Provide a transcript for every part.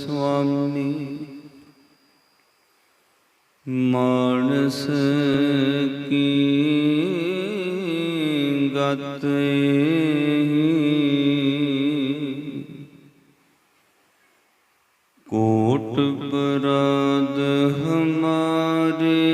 ਸੁਆਮੀ ਮਾਨਸ ਕੀ ਗਤ ਕੋਟ ਬਰਾਦ ਹਮਾਰੇ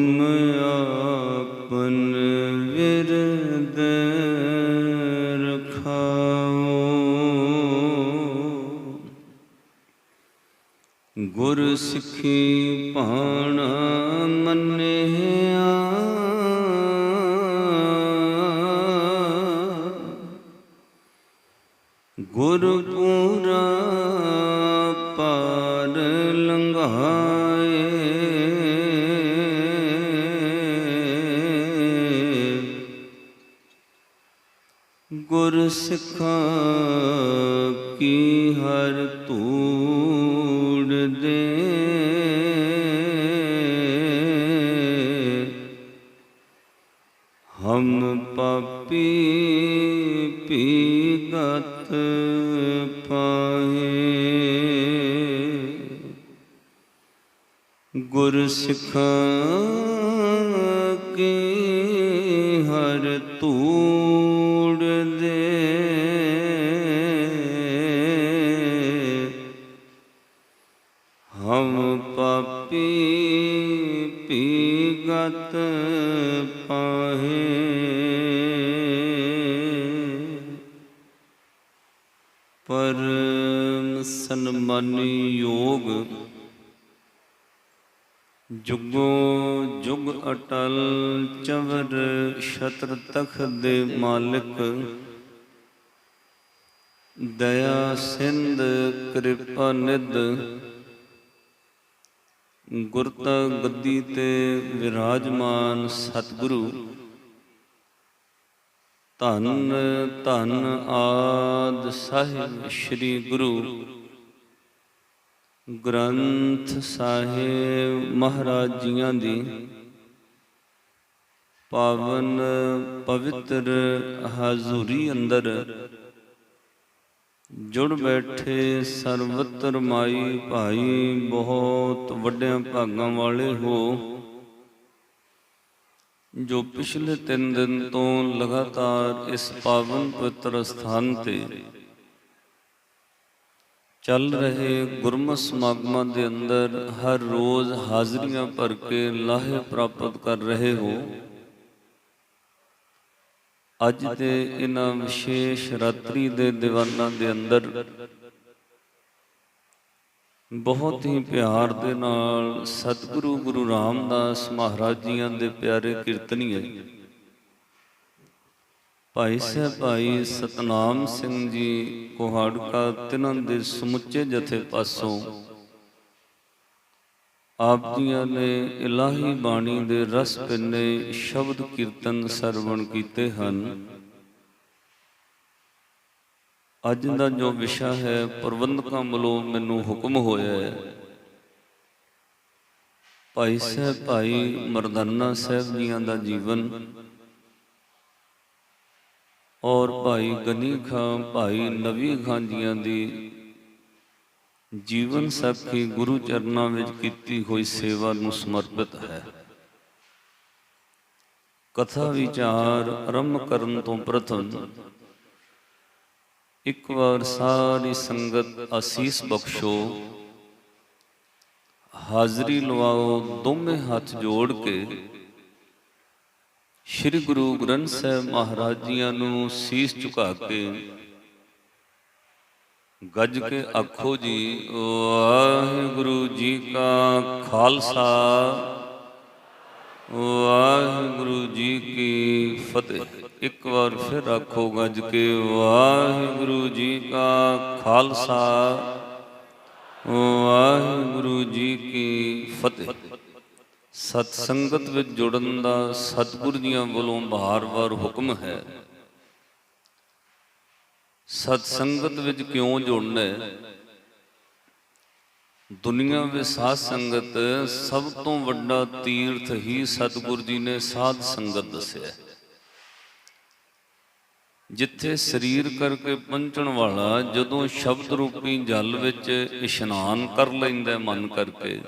ਤੁਮ ਆਪਨ ਵਿਰਦ ਰਖਾਓ। ਗੁਰ ਸਿੱਖੀ ਭਾਣਾ ਮੰਨਿਆ। ਗੁਰ ਗੁਰ ਸਿੱਖਾਂ ਕੀ ਹਰ ਤੂੰ ਤਖਤ ਦੇ ਮਾਲਕ, ਦਇਆ ਸਿੰਧ ਕਿਰਪਾ ਨਿਧ, ਗੁਰਤਾ ਗੱਦੀ ਤੇ ਵਿਰਾਜਮਾਨ ਸਤਿਗੁਰੂ। ਧੰਨ ਧੰਨ ਆਦ ਸਾਹਿਬ ਸ੍ਰੀ ਗੁਰੂ। ਗ੍ਰੰਥ ਸਾਹਿਬ ਮਹਾਰਾਜ ਜੀਆਂ ਦੀ ਪਾਵਨ ਪਵਿੱਤਰ ਹਾਜ਼ੂਰੀ ਅੰਦਰ ਜੁੜ ਬੈਠੇ ਸਰਵਤਰ ਮਾਈ ਭਾਈ ਬਹੁਤ ਵੱਡਿਆਂ ਭਾਗਾਂ ਵਾਲੇ ਹੋ, ਜੋ ਪਿਛਲੇ 3 ਦਿਨ ਤੋਂ ਲਗਾਤਾਰ ਇਸ ਪਾਵਨ ਪਵਿੱਤਰ ਸਥਾਨ ਤੇ ਚੱਲ ਰਹੇ ਗੁਰਮਤ ਸਮਾਗਮਾਂ ਦੇ ਅੰਦਰ ਹਰ ਰੋਜ਼ ਹਾਜ਼ਰੀਆਂ ਭਰ ਕੇ ਲਾਹੇ ਪ੍ਰਾਪਤ ਕਰ ਰਹੇ ਹੋ। ਅੱਜ ਦੇ ਇਹਨਾਂ ਵਿਸ਼ੇਸ਼ ਰਾਤਰੀ ਦੇ ਦੀਵਾਨਾਂ ਦੇ ਅੰਦਰ ਬਹੁਤ ਹੀ ਪਿਆਰ ਦੇ ਨਾਲ ਸਤਿਗੁਰੂ ਗੁਰੂ ਰਾਮਦਾਸ ਮਹਾਰਾਜ ਜੀਆਂ ਦੇ ਪਿਆਰੇ ਕੀਰਤਨੀਏ। ਭਾਈ ਸਾਹਿਬ, ਭਾਈ ਸਤਨਾਮ ਸਿੰਘ ਜੀ ਕੋਹਾੜਕਾ, ਤਿਨਾਂ ਦੇ ਸਮੁੱਚੇ ਜਥੇ ਪਾਸੋਂ ਆਪ ਜੀਆਂ ਨੇ ਇਲਾਹੀ ਬਾਣੀ ਦੇ ਰਸ ਪਿੰਨੇ ਸ਼ਬਦ ਕੀਰਤਨ ਸਰਵਣ ਕੀਤੇ ਹਨ। ਅੱਜ ਦਾ ਜੋ ਵਿਸ਼ਾ ਹੈ, ਪ੍ਰਬੰਧਕਾਂ ਵੱਲੋਂ ਮੈਨੂੰ ਹੁਕਮ ਹੋਇਆ ਹੈ। ਭਾਈ ਸਾਹਿਬ, ਭਾਈ ਮਰਦਾਨਾ ਸਾਹਿਬ ਜੀਆਂ ਦਾ ਜੀਵਨ ਔਰ ਭਾਈ ਗਨੀ ਖਾਂ, ਭਾਈ ਨਵੀ ਖਾਂ ਜੀਆਂ ਦੀ ਜੀਵਨ ਸਾਖੀ ਗੁਰੂ ਚਰਨਾਂ ਵਿੱਚ ਕੀਤੀ ਹੋਈ ਸੇਵਾ ਨੂੰ ਸਮਰਪਿਤ ਹੈ। ਕਥਾ ਵਿਚਾਰ ਆਰੰਭ ਕਰਨ ਤੋਂ ਪ੍ਰਥਮ ਇੱਕ ਵਾਰ ਸਾਰੀ ਸੰਗਤ ਅਸੀਸ ਬਖਸ਼ੋ, ਹਾਜ਼ਰੀ ਲਵਾਓ ਦੋਵੇਂ ਹੱਥ ਜੋੜ ਕੇ। ਸ੍ਰੀ ਗੁਰੂ ਗ੍ਰੰਥ ਸਾਹਿਬ ਮਹਾਰਾਜ ਜੀਆਂ ਨੂੰ ਸੀਸ ਝੁਕਾ ਕੇ ਗੱਜ ਕੇ ਆਖੋ ਜੀ ਵਾਹਿਗੁਰੂ ਜੀ ਕਾ ਖਾਲਸਾ। ਵਾਹਿਗੁਰੂ ਜੀ ਕੀ ਫਤਿਹ। ਇੱਕ ਵਾਰ ਫਿਰ ਆਖੋ ਗੱਜ ਕੇ ਵਾਹਿਗੁਰੂ ਜੀ ਕਾ ਖਾਲਸਾ। ਵਾਹਿਗੁਰੂ ਜੀ ਕੀ ਫਤਿਹ। ਸਤ ਸੰਗਤ ਵਿੱਚ ਜੁੜਨ ਦਾ ਸਤਿਗੁਰ ਜੀਆਂ ਵੱਲੋਂ ਬਾਰ-ਬਾਰ ਹੁਕਮ ਹੈ। ਸਤ ਸੰਗਤ ਵਿੱਚ ਕਿਉਂ ਜੁੜਨਾ? ਦੁਨੀਆ ਵਿੱਚ ਸਾਧ ਸੰਗਤ ਸਭ ਤੋਂ ਵੱਡਾ ਤੀਰਥ ਹੀ ਸਤਿਗੁਰ ਜੀ ਨੇ ਸਾਧ ਸੰਗਤ ਦੱਸਿਆ ਜਿੱਥੇ ਸਰੀਰ ਕਰਕੇ ਪਹੁੰਚਣ ਵਾਲਾ ਜਦੋਂ ਸ਼ਬਦ ਰੂਪੀ ਜਲ ਵਿੱਚ ਇਸ਼ਨਾਨ ਕਰ ਲੈਂਦਾ ਮਨ ਕਰਕੇ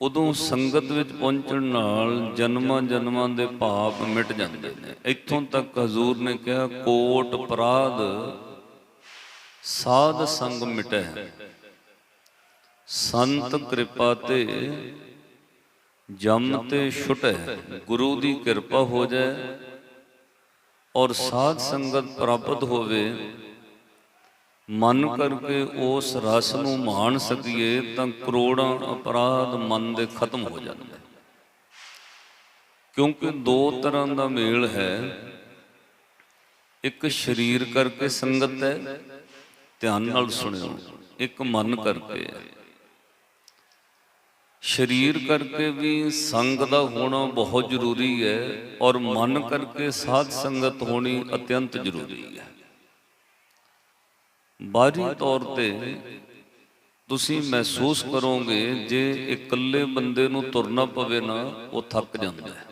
ਉਦੋਂ ਸੰਗਤ ਵਿੱਚ ਪਹੁੰਚਣ ਨਾਲ ਜਨਮਾਂ ਜਨਮਾਂ ਦੇ ਪਾਪ ਮਿਟ ਜਾਂਦੇ ਨੇ। ਇੱਥੋਂ ਤੱਕ ਹਜ਼ੂਰ ਨੇ ਕਿਹਾ, ਕੋਟ ਅਪਰਾਧ ਸਾਧ ਸੰਗ ਮਿਟੈ। ਸੰਤ ਕਿਰਪਾ ਤੇ ਜਮ ਤੇ ਛੁਟੈ। ਗੁਰੂ ਦੀ ਕਿਰਪਾ ਹੋ ਜਾਏ ਔਰ ਸਾਧ ਸੰਗਤ ਪ੍ਰਾਪਤ ਹੋਵੇ। ਮਨ ਕਰਕੇ ਉਸ ਰਸ ਨੂੰ ਮਾਣ ਸਕੀਏ ਤਾਂ ਕਰੋੜਾਂ ਅਪਰਾਧ ਮਨ ਦੇ ਖਤਮ ਹੋ ਜਾਂਦੇ। ਕਿਉਂਕਿ ਦੋ ਤਰ੍ਹਾਂ ਦਾ ਮੇਲ ਹੈ। ਇੱਕ ਸਰੀਰ ਕਰਕੇ ਸੰਗਤ ਹੈ, ਧਿਆਨ ਨਾਲ ਸੁਣਿਓ, ਇੱਕ ਮਨ ਕਰਕੇ ਹੈ। ਸਰੀਰ ਕਰਕੇ ਵੀ ਸੰਗ ਦਾ ਹੋਣਾ ਬਹੁਤ ਜ਼ਰੂਰੀ ਹੈ ਔਰ ਮਨ ਕਰਕੇ ਸਾਧ ਸੰਗਤ ਹੋਣੀ ਅਤਿਅੰਤ ਜ਼ਰੂਰੀ ਹੈ। ਬਾਹਰੀ ਤੌਰ ਤੇ ਤੁਸੀਂ ਮਹਿਸੂਸ ਕਰੋਗੇ ਜੇ ਇਕੱਲੇ ਬੰਦੇ ਨੂੰ ਤੁਰਨਾ ਪਵੇ ਨਾ, ਉਹ ਥੱਕ ਜਾਂਦਾ ਹੈ।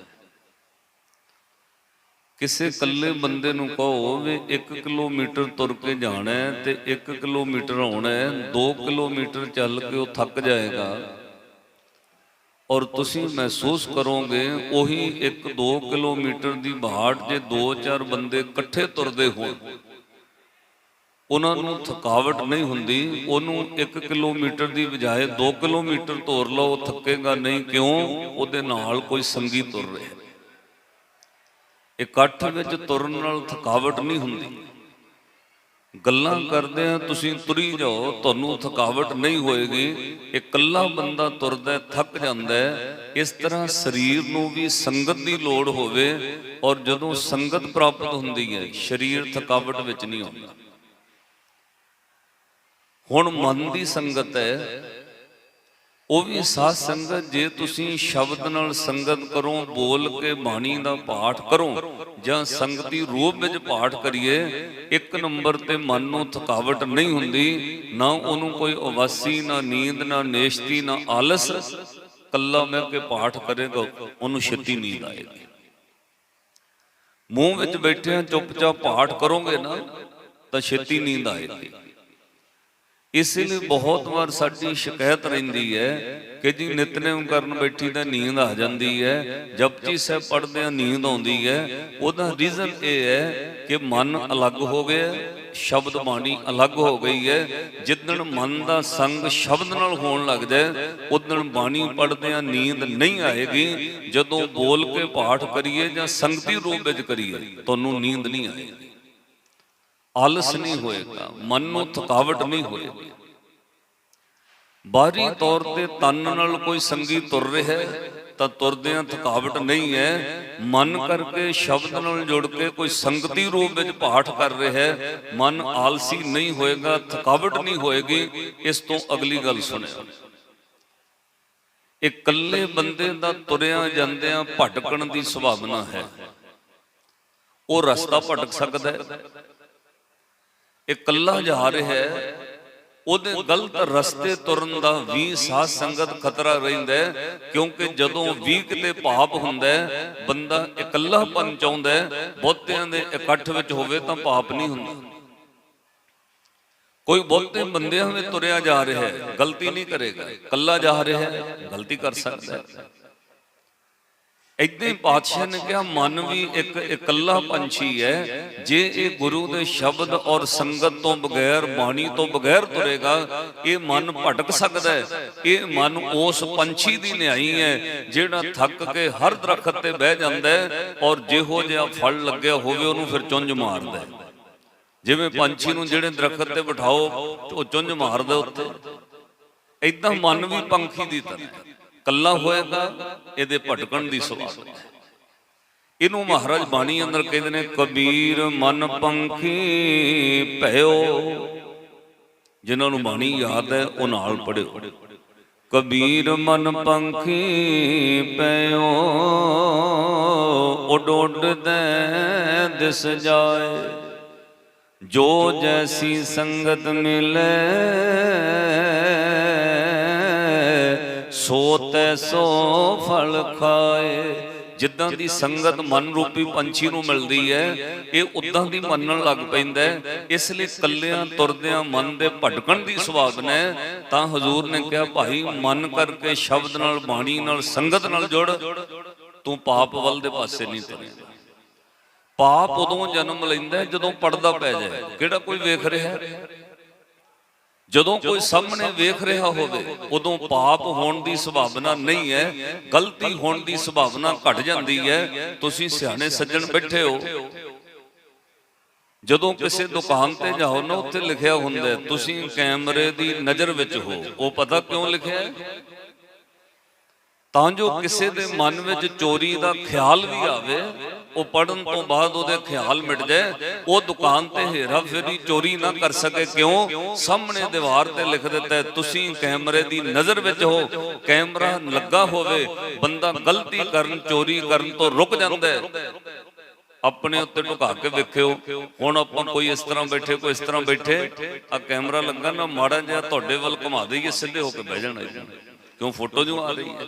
ਕਿਸੇ ਇਕੱਲੇ ਬੰਦੇ ਨੂੰ ਕਹੋ ਵੀ 1 ਕਿਲੋਮੀਟਰ ਤੁਰ ਕੇ ਜਾਣਾ ਹੈ ਤੇ 1 ਕਿਲੋਮੀਟਰ ਆਉਣਾ ਹੈ 2 ਕਿਲੋਮੀਟਰ ਚੱਲ ਕੇ ਉਹ ਥੱਕ ਜਾਏਗਾ। ਔਰ ਤੁਸੀਂ ਮਹਿਸੂਸ ਕਰੋਗੇ ਉਹੀ 1-2 ਕਿਲੋਮੀਟਰ ਦੀ ਬਾਟ ਜੇ 2-4 ਬੰਦੇ ਇਕੱਠੇ ਤੁਰਦੇ ਹੋਣ। ਉਹਨਾਂ ਨੂੰ ਥਕਾਵਟ ਨਹੀਂ ਹੁੰਦੀ, ਉਹਨੂੰ 1 ਕਿਲੋਮੀਟਰ ਦੀ ਬਜਾਏ 2 ਕਿਲੋਮੀਟਰ ਤੋਰ ਲਓ, ਥੱਕੇਗਾ ਨਹੀਂ, ਕਿਉਂ? ਉਹਦੇ ਨਾਲ ਕੋਈ ਸੰਗੀ ਤੁਰ ਰਿਹਾ। ਇਕੱਠ ਵਿੱਚ ਤੁਰਨ ਨਾਲ ਥਕਾਵਟ ਨਹੀਂ ਹੁੰਦੀ। ਗੱਲਾਂ ਕਰਦੇ ਆ, ਤੁਸੀਂ ਤੁਰੀ ਜਾਓ, ਤੁਹਾਨੂੰ ਥਕਾਵਟ ਨਹੀਂ ਹੋਏਗੀ। ਇਕੱਲਾ ਬੰਦਾ ਤੁਰਦਾ ਥੱਕ ਜਾਂਦਾ ਇਸ ਤਰ੍ਹਾਂ ਸਰੀਰ ਨੂੰ ਵੀ ਸੰਗਤ ਦੀ ਲੋੜ ਹੋਵੇ ਔਰ ਜਦੋਂ ਸੰਗਤ ਪ੍ਰਾਪਤ ਹੁੰਦੀ ਹੈ, ਸਰੀਰ ਥਕਾਵਟ ਵਿੱਚ ਨਹੀਂ ਆਉਂਦਾ। ਹੁਣ ਮਨ ਦੀ ਸੰਗਤ ਹੈ, ਉਹ ਵੀ ਸਾਧ ਸੰਗਤ, ਜੇ ਤੁਸੀਂ ਸ਼ਬਦ ਨਾਲ ਸੰਗਤ ਕਰੋ, ਬੋਲ ਕੇ ਬਾਣੀ ਦਾ ਪਾਠ ਕਰੋ, ਜਾਂ ਸੰਗਤੀ ਰੂਪ ਵਿੱਚ ਪਾਠ ਕਰੀਏ, ਇੱਕ ਨੰਬਰ ਤੇ ਮਨ ਨੂੰ ਥਕਾਵਟ ਨਹੀਂ ਹੁੰਦੀ, ਨਾ ਉਹਨੂੰ ਕੋਈ ਉਵਾਸੀ, ਨਾ ਨੀਂਦ, ਨਾ ਨੇਸ਼ਤੀ, ਨਾ ਆਲਸ, ਕੱਲਾ ਮਿਲ ਕੇ ਪਾਠ ਕਰੇਗਾ, ਉਹਨੂੰ ਛੇਤੀ ਨੀਂਦ ਆਏਗੀ। ਮੂੰਹ ਵਿੱਚ ਬੈਠਿਆਂ ਚੁੱਪਚਾਪ ਪਾਠ ਕਰੋਗੇ ਨਾ, ਤਾਂ ਛੇਤੀ ਨੀਂਦ ਆਏਗੀ। ਇਸ ਲਈ ਬਹੁਤ ਵਾਰ ਸਾਡੀ ਸ਼ਿਕਾਇਤ ਰਹਿੰਦੀ ਹੈ ਕਿ ਜੀ ਨਿਤਨੇਮ ਕਰਨ ਬੈਠੀ ਤਾਂ ਨੀਂਦ ਆ ਜਾਂਦੀ ਹੈ। ਜਪਜੀ ਸਾਹਿਬ ਪੜ੍ਹਦੇ ਆ ਨੀਂਦ ਆਉਂਦੀ ਹੈ। ਉਹਦਾ ਰੀਜ਼ਨ ਇਹ ਹੈ ਕਿ ਮਨ ਅਲੱਗ ਹੋ ਗਿਆ ਸ਼ਬਦ ਬਾਣੀ ਅਲੱਗ ਹੋ ਗਈ ਹੈ। ਜਿੱਦਣ ਮਨ ਦਾ ਸੰਗ ਸ਼ਬਦ ਨਾਲ ਹੋਣ ਲੱਗ ਜਾਏ ਉਦਣ ਬਾਣੀ ਪੜ੍ਹਦੇ ਆ ਨੀਂਦ ਨਹੀਂ ਆਏਗੀ ਜਦੋਂ ਬੋਲ ਕੇ ਪਾਠ ਕਰੀਏ ਜਾਂ ਸੰਗਤੀ ਰੂਪ ਵਿੱਚ ਕਰੀਏ ਤੁਹਾਨੂੰ ਨੀਂਦ ਨਹੀਂ ਆਏਗੀ। ਆਲਸ ਨਹੀਂ ਹੋਏਗਾ ਮਨ ਨੂੰ ਥਕਾਵਟ ਨਹੀਂ ਹੋਏਗੀ। ਬਾਹਰੀ ਤੌਰ ਤੇ ਤਨ ਨਾਲ ਕੋਈ ਸੰਗੀ ਤੁਰ ਰਿਹਾ ਹੈ ਤਾਂ ਤੁਰਦਿਆਂ ਥਕਾਵਟ ਨਹੀਂ ਹੈ। ਮਨ ਕਰਕੇ ਸ਼ਬਦ ਨਾਲ ਜੁੜ ਕੇ ਕੋਈ ਸੰਗਤੀ ਰੂਪ ਵਿੱਚ ਪਾਠ ਕਰ ਰਿਹਾ ਹੈ। ਮਨ ਆਲਸੀ ਨਹੀਂ ਹੋਏਗਾ ਥਕਾਵਟ ਨਹੀਂ ਹੋਏਗੀ ਇਸ ਤੋਂ ਅਗਲੀ ਗੱਲ ਸੁਣਿਓ। ਇਕੱਲੇ ਬੰਦੇ ਦਾ ਤੁਰਿਆ ਜਾਂਦਿਆਂ ਭਟਕਣ ਦੀ ਸੰਭਾਵਨਾ ਹੈ। ਉਹ ਰਸਤਾ ਭਟਕ ਸਕਦਾ ਹੈ। ਇਕੱਲਾ ਜਾ ਰਿਹਾ ਹੈ, ਉਹਦੇ ਗਲਤ ਰਸਤੇ ਤੁਰਨ ਦਾ ਵੀ ਸਾਧ ਸੰਗਤ ਖਤਰਾ ਰਹਿੰਦਾ ਕਿਉਂਕਿ ਜਦੋਂ ਵੀ ਕਿਤੇ ਪਾਪ ਹੁੰਦਾ ਹੈ, ਬੰਦਾ ਇਕੱਲਾਪਨ ਚਾਹੁੰਦਾ ਬਹੁਤਿਆਂ ਦੇ ਇਕੱਠ ਵਿੱਚ ਹੋਵੇ ਤਾਂ ਪਾਪ ਨਹੀਂ ਹੁੰਦਾ। ਕੋਈ ਬਹੁਤੇ ਬੰਦਿਆਂ ਵਿੱਚ ਤੁਰਿਆ ਜਾ ਰਿਹਾ ਹੈ, ਗਲਤੀ ਨਹੀਂ ਕਰੇਗਾ ਇਕੱਲਾ ਜਾ ਰਿਹਾ ਹੈ, ਗਲਤੀ ਕਰ ਸਕਦਾ ਹੈ। ਇਦਾਂ ਹੀ ਪਾਤਸ਼ਾਹ ਨੇ ਕਿਹਾ, ਮਨ ਵੀ ਇੱਕ ਇਕੱਲਾ ਪੰਛੀ ਹੈ, ਜੇ ਇਹ ਗੁਰੂ ਦੇ ਸ਼ਬਦ ਔਰ ਸੰਗਤ ਤੋਂ ਬਗੈਰ, ਬਾਣੀ ਤੋਂ ਬਗੈਰ ਤੁਰੇਗਾ, ਇਹ ਮਨ ਭਟਕ ਸਕਦਾ ਹੈ। ਇਹ ਮਨ ਉਸ ਪੰਛੀ ਦੀ ਨਿਆਈ ਹੈ, ਜਿਹੜਾ ਥੱਕ ਕੇ ਹਰ ਦਰਖਤ ਤੇ ਬਹਿ ਜਾਂਦਾ ਹੈ ਔਰ ਜਿਹੋ ਜਿਹਾ ਫਲ ਲੱਗਿਆ ਹੋਵੇ, ਉਹਨੂੰ ਫਿਰ ਚੁੰਝ ਮਾਰਦਾ ਹੈ। ਜਿਵੇਂ ਪੰਛੀ ਨੂੰ ਜਿਹੜੇ ਦਰਖਤ ਤੇ ਬਿਠਾਓ, ਉਹ ਚੁੰਝ ਮਾਰਦਾ ਉੱਤੇ। ਇਦਾਂ ਮਨ ਵੀ ਪੰਖੀ ਦੀ ਤਰ੍ਹਾਂ ਕੱਲਾ ਹੋਏਗਾ, ਇਹਦੇ ਭਟਕਣ ਦੀ ਸੁਭਾਵਨਾ ਇਹਨੂੰ ਮਹਾਰਾਜ ਬਾਣੀ ਅੰਦਰ ਕਹਿੰਦੇ ਨੇ, ਕਬੀਰ ਮਨ ਪੰਖੀ ਭਇਓ। ਜਿਨ੍ਹਾਂ ਨੂੰ ਬਾਣੀ ਯਾਦ ਹੈ, ਉਹ ਨਾਲ ਪੜਿਓ ਕਬੀਰ ਮਨ ਪੰਖੀ ਪਇਓ ਉਡ ਉੱਡਦੇ ਦਿਸ ਜਾਏ। ਜੋ ਜੈਸੀ ਸੰਗਤ ਮਿਲੇ ਸੋ ਤੈਸੋ ਫਲ ਖਾਏ। ਜਿੱਦਾਂ ਦੀ ਸੰਗਤ ਮਨ ਰੂਪੀ ਪੰਛੀ ਨੂੰ ਮਿਲਦੀ ਹੈ, ਇਹ ਉਦਾਂ ਦੀ ਮੰਨਣ ਲੱਗ ਪੈਂਦਾ ਇਸ ਲਈ ਕੱਲਿਆਂ ਤੁਰਦਿਆਂ ਮਨ ਦੇ ਭਟਕਣ ਦੀ ਸੁਭਾਵਨਾ ਹੈ ਤਾਂ ਹਜ਼ੂਰ ਨੇ ਕਿਹਾ, ਭਾਈ, ਮਨ ਕਰਕੇ ਸ਼ਬਦ ਨਾਲ, ਬਾਣੀ ਨਾਲ, ਸੰਗਤ ਨਾਲ ਜੁੜ। ਤੂੰ ਪਾਪ ਵੱਲ ਦੇ ਪਾਸੇ ਨਹੀਂ ਤੁਰੇਗਾ ਪਾਪ ਉਦੋਂ ਜਨਮ ਲੈਂਦਾ ਜਦੋਂ ਪੜਦਾ ਪੈ ਜਾਏ। ਕਿਹੜਾ ਕੋਈ ਵੇਖ ਰਿਹਾ ਜਦੋਂ ਕੋਈ ਸਾਹਮਣੇ ਵੇਖ ਰਿਹਾ ਹੋਵੇ ਉਦੋਂ ਪਾਪ ਹੋਣ ਦੀ ਸੰਭਾਵਨਾ ਨਹੀਂ ਹੈ। ਗਲਤੀ ਹੋਣ ਦੀ ਸੰਭਾਵਨਾ ਘਟ ਜਾਂਦੀ ਹੈ। ਤੁਸੀਂ ਸਿਆਣੇ ਸੱਜਣ ਬੈਠੇ ਹੋ। ਜਦੋਂ ਕਿਸੇ ਦੁਕਾਨ ਤੇ ਜਾਓ ਨਾ ਉੱਥੇ ਲਿਖਿਆ ਹੁੰਦਾ ਤੁਸੀਂ ਕੈਮਰੇ ਦੀ ਨਜ਼ਰ ਵਿੱਚ ਹੋ। ਉਹ ਪਤਾ ਕਿਉਂ ਲਿਖਿਆ ਹੈ? ਤਾਂ ਜੋ ਕਿਸੇ ਦੇ ਮਨ ਵਿੱਚ ਚੋਰੀ ਦਾ ਖਿਆਲ ਵੀ ਆਵੇ ਉਹ ਪੜਨ ਤੋਂ ਬਾਅਦ ਉਹਦੇ ਖਿਆਲ ਮਿਟ ਜਾਏ, ਉਹ ਦੁਕਾਨ ਤੇ ਹੇਰਾ ਫੇਰੀ ਚੋਰੀ ਨਾ ਕਰ ਸਕੇ। ਕਿਉਂ? ਸਾਹਮਣੇ ਦੀਵਾਰ ਤੇ ਲਿਖ ਦਿੱਤਾ ਤੁਸੀਂ ਕੈਮਰੇ ਦੀ ਨਜ਼ਰ ਵਿੱਚ ਹੋ, ਕੈਮਰਾ ਲੱਗਾ ਹੋਵੇ, ਬੰਦਾ ਗਲਤੀ ਕਰਨ, ਚੋਰੀ ਕਰਨ ਤੋਂ ਰੁਕ ਜਾਂਦਾ ਹੈ। ਆਪਣੇ ਉੱਤੇ ਢੁਕਾ ਕੇ ਵੇਖਿਓ, ਹੁਣ ਆਪਾਂ ਕੋਈ ਇਸ ਤਰ੍ਹਾਂ ਬੈਠੇ, ਕੋਈ ਇਸ ਤਰ੍ਹਾਂ ਬੈਠੇ ਆ ਕੈਮਰਾ ਲੱਗਾ ਨਾ, ਮਾੜਾ ਜਿਹਾ ਤੁਹਾਡੇ ਵੱਲ ਘੁਮਾ ਦੇਈਏ, ਸਿੱਧੇ ਹੋ ਕੇ ਬਹਿ ਜਾਣਾ ਕਿਉਂ? ਫੋਟੋ ਜੋ ਆ ਰਹੀ ਹੈ।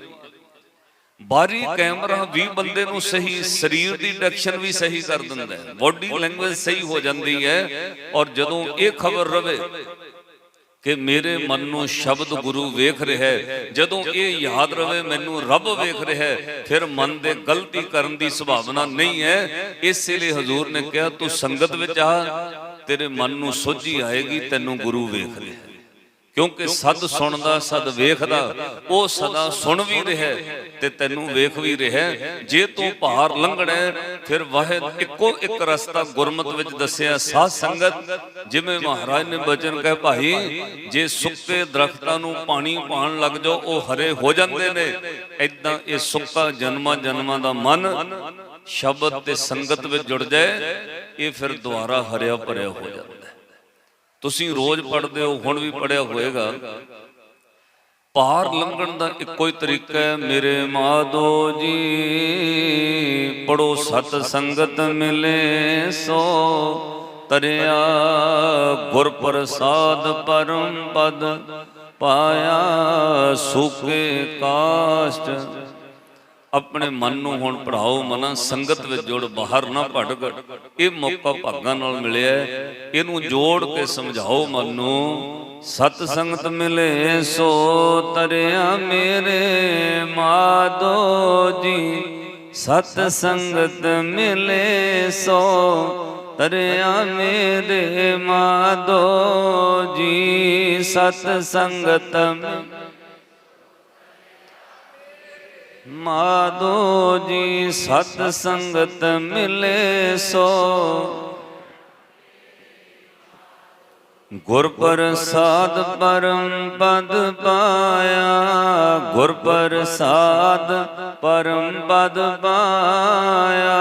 ਬਾਰੀ ਕੈਮਰਾ ਵੀ ਬੰਦੇ ਨੂੰ ਸਹੀ ਸਰੀਰ ਦੀ ਡਾਇਰੈਕਸ਼ਨ ਵੀ ਸਹੀ ਕਰ ਦਿੰਦਾ ਹੈ ਬਾਡੀ ਲੈਂਗੁਏਜ ਸਹੀ ਹੋ ਜਾਂਦੀ ਹੈ। ਔਰ ਜਦੋਂ ਇਹ ਖਬਰ ਰਵੇ ਕਿ ਮੇਰੇ ਮਨ ਨੂੰ ਸ਼ਬਦ ਗੁਰੂ ਵੇਖ ਰਿਹਾ ਹੈ। ਜਦੋਂ ਇਹ ਯਾਦ ਰਵੇ ਮੈਨੂੰ ਰੱਬ ਵੇਖ ਰਿਹਾ ਹੈ। ਫਿਰ ਮਨ ਦੇ ਗਲਤੀ ਕਰਨ ਦੀ ਸੰਭਾਵਨਾ ਨਹੀਂ ਹੈ। ਇਸੇ ਲਈ ਹਜ਼ੂਰ ਨੇ ਕਿਹਾ ਤੂੰ ਸੰਗਤ ਵਿੱਚ ਆ ਤੇਰੇ ਮਨ ਨੂੰ ਸੋਝੀ ਆਏਗੀ ਤੈਨੂੰ ਗੁਰੂ ਵੇਖ ਰਿਹਾ ਕਿਉਂਕਿ ਸਦ ਸੁਣਦਾ ਸਦ ਵੇਖਦਾ ਉਹ ਸਦਾ ਸੁਣ ਵੀ ਰਿਹਾ ਤੇ ਤੈਨੂੰ ਵੇਖ ਵੀ ਰਿਹਾ। ਜੇ ਤੂੰ ਭਾਰ ਲੰਘਣਾ ਫਿਰ ਵਾਹਿਦ ਇੱਕੋ ਇੱਕ ਰਸਤਾ ਗੁਰਮਤ ਵਿੱਚ ਦੱਸਿਆ ਸਾਧ ਸੰਗਤ ਜਿਵੇਂ ਮਹਾਰਾਜ ਨੇ ਬਚਨ ਕਹੇ ਭਾਈ ਜੇ ਸੁੱਕੇ ਦਰਖਤਾਂ ਨੂੰ ਪਾਣੀ ਪਾਣ ਲੱਗ ਜਾਓ ਉਹ ਹਰੇ ਹੋ ਜਾਂਦੇ ਨੇ। ਐਦਾਂ ਇਹ ਸੁੱਕਾ ਜਨਮਾਂ ਜਨਮਾਂ ਦਾ ਮਨ ਸ਼ਬਦ ਤੇ ਸੰਗਤ ਵਿੱਚ ਜੁੜ ਜਾਏ ਇਹ ਫਿਰ ਦੁਬਾਰਾ ਹਰਿਆ ਭਰਿਆ ਹੋ ਜਾਂਦਾ ਤੁਸੀਂ ਰੋਜ਼ ਪੜ੍ਹਦੇ ਹੋ ਹੁਣ ਵੀ ਪੜਿਆ ਹੋਵੇਗਾ ਪਾਰ ਲੰਘਣ ਦਾ ਇੱਕੋ ਹੀ ਤਰੀਕਾ ਹੈ ਮੇਰੇ ਮਾਧੋ ਜੀ ਪੜੋ ਸਤ ਸੰਗਤ ਮਿਲੇ ਸੋ ਤਰਿਆ ਗੁਰ ਪ੍ਰਸਾਦ ਪਰਮ ਪਦ ਪਾਇਆ ਸੁਖੇ ਕਾਸ਼ਟ ਆਪਣੇ ਮਨ ਨੂੰ ਹੁਣ ਪੜਾਓ ਮਨਾ ਸੰਗਤ ਵਿੱਚ ਜੋੜ ਬਾਹਰ ਨਾ ਭਟਕ। ਇਹ ਮੌਕਾ ਭਾਗਾਂ ਨਾਲ ਮਿਲਿਆ ਇਹਨੂੰ ਜੋੜ ਕੇ ਸਮਝਾਓ ਮਨ ਨੂੰ, ਸਤ ਸੰਗਤ ਮਿਲੇ ਸੋ ਤਰਿਆ ਮੇਰੇ ਮਾਧੋ ਜੀ। ਸਤ ਸੰਗਤ ਮਿਲੇ ਸੋ ਤਰਿਆ ਮੇਰੇ ਮਾਧੋ ਜੀ। ਸਤ ਸੰਗਤ ਮਿਲੇ ਮਾਧੋ ਜੀ ਸਤ ਸੰਗਤ ਮਿਲੇ ਸੋ। ਗੁਰ ਪ੍ਰਸਾਦ ਪਰਮ ਪਦ ਪਾਇਆ, ਗੁਰ ਪ੍ਰਸਾਦ ਪਰਮ ਪਦ ਪਾਇਆ,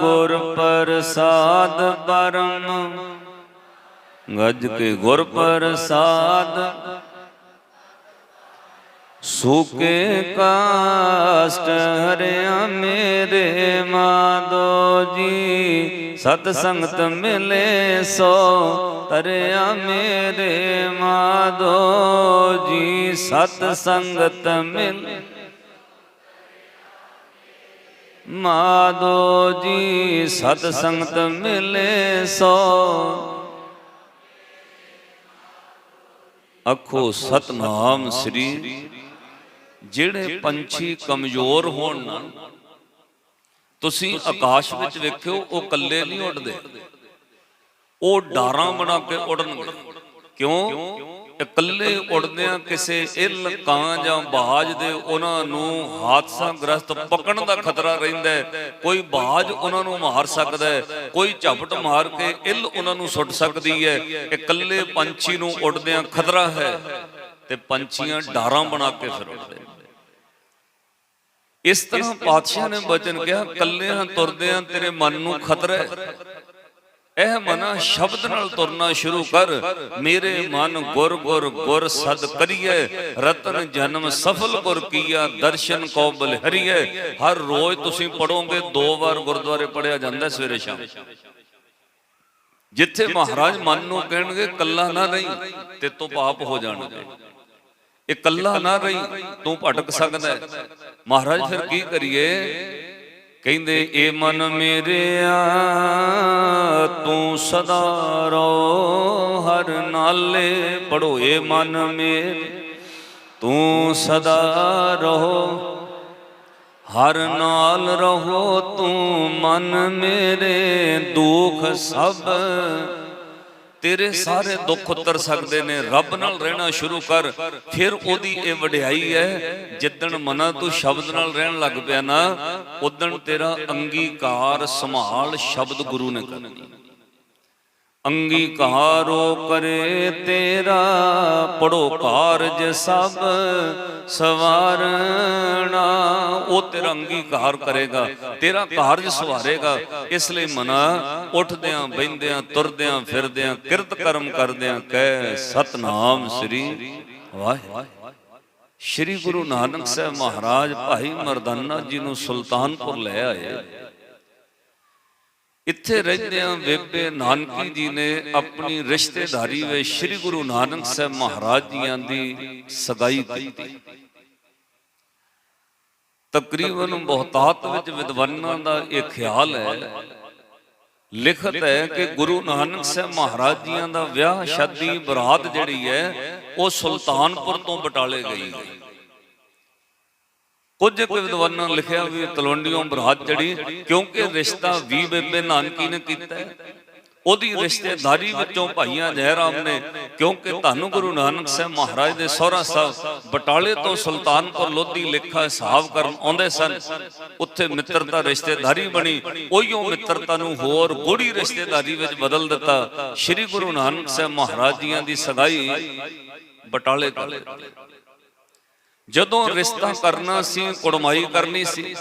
ਗੁਰ ਪ੍ਰਸਾਦ ਪਰਮ। ਗੱਜ ਕੇ ਗੁਰ ਪ੍ਰਸਾਦ ਸੁਕੇ ਕਾਸ਼ਟ ਹਰਿਆ ਮੇਰੇ ਮਾਧੋ ਜੀ, ਸਤ ਸੰਗਤ ਮਿਲੇ ਸੋ ਤਰਿਆ ਮੇਰੇ ਮਾਧੋ ਜੀ, ਸਤ ਸੰਗਤ ਮਿਲੇ ਮਾਧੋ ਜੀ, ਸਤ ਸੰਗਤ ਮਿਲੇ ਸੋ ਅਖੋ ਸਤਨਾਮ ਸ੍ਰੀ ਜਿਹੜੇ ਪੰਛੀ ਕਮਜ਼ੋਰ ਹੋਣ ਨਾ, ਤੁਸੀਂ ਆਕਾਸ਼ ਵਿੱਚ ਵੇਖਿਓ, ਉਹ ਇਕੱਲੇ ਨਹੀਂ ਉੱਡਦੇ। ਉਹ ਡਾਰਾਂ ਬਣਾ ਕੇ ਉੜਨਗੇ ਕਿਉਂ? ਇਕੱਲੇ ਉੜਦਿਆਂ ਕਿਸੇ ਇਲ, ਕਾਂ ਜਾਂ ਬਾਜ ਦੇ ਉਹਨਾਂ ਨੂੰ ਹਾਦਸਾ ਗ੍ਰਸਤ ਪਕੜਨ ਦਾ ਖਤਰਾ ਰਹਿੰਦਾ ਹੈ। ਕੋਈ ਬਾਜ ਉਹਨਾਂ ਨੂੰ ਮਾਰ ਸਕਦਾ ਹੈ, ਕੋਈ ਝਪਟ ਮਾਰ ਕੇ ਇਲ ਉਹਨਾਂ ਨੂੰ ਸੁੱਟ ਸਕਦੀ ਹੈ। ਇਕੱਲੇ ਪੰਛੀ ਨੂੰ ਉੱਡਦਿਆਂ ਖਤਰਾ ਹੈ। ਤੇ ਪੰਛੀਆਂ ਡਾਰਾਂ ਬਣਾ ਕੇ ਫਿਰ ਉੱਡਦੇ। ਇਸ ਤਰ੍ਹਾਂ ਪਾਤਸ਼ਾਹ ਨੇ ਬਚਨ ਕਿਹਾ ਕੱਲਿਆਂ ਤੁਰਦਿਆਂ ਤੇਰੇ ਮਨ ਨੂੰ ਖਤਰਾ ਹੈ। ਇਹ ਮਨਾ ਸ਼ਬਦ ਨਾਲ ਤੁਰਨਾ ਸ਼ੁਰੂ ਕਰ ਮੇਰੇ ਮਨ ਗੁਰ ਗੁਰ ਗੁਰ ਸਦ ਕਰੀਏ ਰਤਨ ਜਨਮ ਸਫਲ ਗੁਰ ਕੀਆ ਦਰਸ਼ਨ ਕੋ ਬਲ ਹਰੀਏ ਹਰ ਰੋਜ਼ ਤੁਸੀਂ ਪੜੋਗੇ ਦੋ ਵਾਰ ਗੁਰਦੁਆਰੇ ਪੜਿਆ ਜਾਂਦਾ ਸਵੇਰੇ ਸ਼ਾਮ। ਜਿੱਥੇ ਮਹਾਰਾਜ ਮਨ ਨੂੰ ਕਹਿਣਗੇ ਕੱਲਾ ਨਾ ਰਹੀ ਤੇ ਤੂੰ ਪਾਪ ਹੋ ਜਾਣਗੇ। ਇਹ ਕੱਲਾ ਨਾ ਰਹੀ ਤੂੰ ਭਟਕ ਸਕਦਾ ਹੈ। ਮਹਾਰਾਜ ਫਿਰ ਕੀ ਕਰੀਏ? ਕਹਿੰਦੇ ਏ ਮਨ ਮੇਰਿਆ ਤੂੰ ਸਦਾ ਰੋ ਹਰ ਨਾਲੇ ਪੜੋ ਏ ਮਨ ਮੇਰੇ ਤੂੰ ਸਦਾ ਰਹੋ ਹਰ ਨਾਲ ਰਹੋ ਤੂੰ ਮਨ ਮੇਰੇ ਦੁੱਖ ਸਭ ਤੇਰੇ ਸਾਰੇ ਦੁੱਖ ਉਤਰ ਸਕਦੇ ਨੇ, ਰੱਬ ਨਾਲ ਰਹਿਣਾ ਸ਼ੁਰੂ ਕਰ, ਫਿਰ ਉਹਦੀ ਇਹ ਵਡਿਆਈ ਹੈ, ਜਿੱਦਣ ਮਨਾ ਤੂੰ ਸ਼ਬਦ ਨਾਲ ਰਹਿਣ ਲੱਗ ਪਿਆ ਨਾ, ਉਦਣ ਤੇਰਾ ਅੰਗੀਕਾਰ ਸੰਭਾਲ ਸ਼ਬਦ ਗੁਰੂ ਨੇ ਕਰਨੀ। ਅੰਗੀਕਾਰੋ ਕਰੇ ਤੇਰਾ, ਪੜੋ ਕਾਰਜ ਸਭ ਸਵਾਰਣਾ। ਉਹ ਤੇਰਾ ਅੰਗੀਕਾਰ ਕਰੇਗਾ, ਤੇਰਾ ਕਾਰਜ ਸਵਾਰੇਗਾ। ਇਸ ਲਈ ਮਨਾ, ਉੱਠਦਿਆਂ ਬੈੰਦਿਆਂ ਤੁਰਦਿਆਂ, ਫਿਰਦਿਆਂ, ਕਿਰਤ ਕਰਮ ਕਰਦਿਆਂ ਕਹਿ ਸਤਨਾਮ ਸ੍ਰੀ ਵਾਹਿਗੁਰੂ। ਸ਼੍ਰੀ ਗੁਰੂ ਨਾਨਕ ਸਾਹਿਬ ਮਹਾਰਾਜ ਭਾਈ ਮਰਦਾਨਾ ਜੀ ਨੂੰ ਸੁਲਤਾਨਪੁਰ ਲੈ ਆਏ। ਇੱਥੇ ਰਹਿੰਦਿਆਂ ਬੇਬੇ ਨਾਨਕੀ ਜੀ ਨੇ ਆਪਣੀ ਰਿਸ਼ਤੇਦਾਰੀ ਵਿੱਚ ਸ੍ਰੀ ਗੁਰੂ ਨਾਨਕ ਸਾਹਿਬ ਮਹਾਰਾਜ ਜੀਆਂ ਦੀ ਸਗਾਈ ਕੀਤੀ। ਤਕਰੀਬਨ ਬਹੁਤਾਤ ਵਿੱਚ ਵਿਦਵਾਨਾਂ ਦਾ ਇਹ ਖਿਆਲ ਹੈ। ਲਿਖਤ ਹੈ ਕਿ ਗੁਰੂ ਨਾਨਕ ਸਾਹਿਬ ਮਹਾਰਾਜ ਜੀਆਂ ਦਾ ਵਿਆਹ ਸ਼ਾਦੀ ਬਰਾਤ ਜਿਹੜੀ ਹੈ, ਉਹ ਸੁਲਤਾਨਪੁਰ ਤੋਂ ਬਟਾਲੇ ਗਈ। ਹੈ ਕੁਝ ਕੁ ਵਿਦਵਾਨਾਂ ਲਿਖਿਆ ਵੀ ਤਲਵੰਡੀਓਂ ਬਰਾਤ ਚੜੀ, ਕਿਉਂਕਿ ਰਿਸ਼ਤਾ ਵੀ ਬੇਬੇ ਨਾਨਕੀ ਨੇ ਕੀਤਾ ਉਹਦੀ ਰਿਸ਼ਤੇਦਾਰੀ ਵਿੱਚੋਂ ਭਾਈਆਂ ਜਹਿਰਾਮ ਨੇ, ਕਿਉਂਕਿ ਧੰਨ ਗੁਰੂ ਨਾਨਕ ਸਾਹਿਬ ਮਹਾਰਾਜ ਦੇ ਸਹੁਰਾ ਸਾਹਿਬ ਬਟਾਲੇ ਤੋਂ ਸੁਲਤਾਨਪੁਰ ਲੋਧੀ ਲੇਖਾ ਹਿਸਾਬ ਕਰਨ ਆਉਂਦੇ ਸਨ। ਉੱਥੇ ਮਿੱਤਰਤਾ ਰਿਸ਼ਤੇਦਾਰੀ ਬਣੀ, ਉਹੀਓ ਮਿੱਤਰਤਾ ਨੂੰ ਹੋਰ ਗੂੜੀ ਰਿਸ਼ਤੇਦਾਰੀ ਵਿੱਚ ਬਦਲ ਦਿੱਤਾ। ਸ੍ਰੀ ਗੁਰੂ ਨਾਨਕ ਸਾਹਿਬ ਮਹਾਰਾਜ ਜੀਆਂ ਦੀ ਸਗਾਈ ਬਟਾਲੇ ਕਰ ਜਦੋਂ ਰਿਸ਼ਤਾ ਕਰਨਾ ਸੀ ਕੁੜਮਾਈ ਕਰਨੀ ਸੀ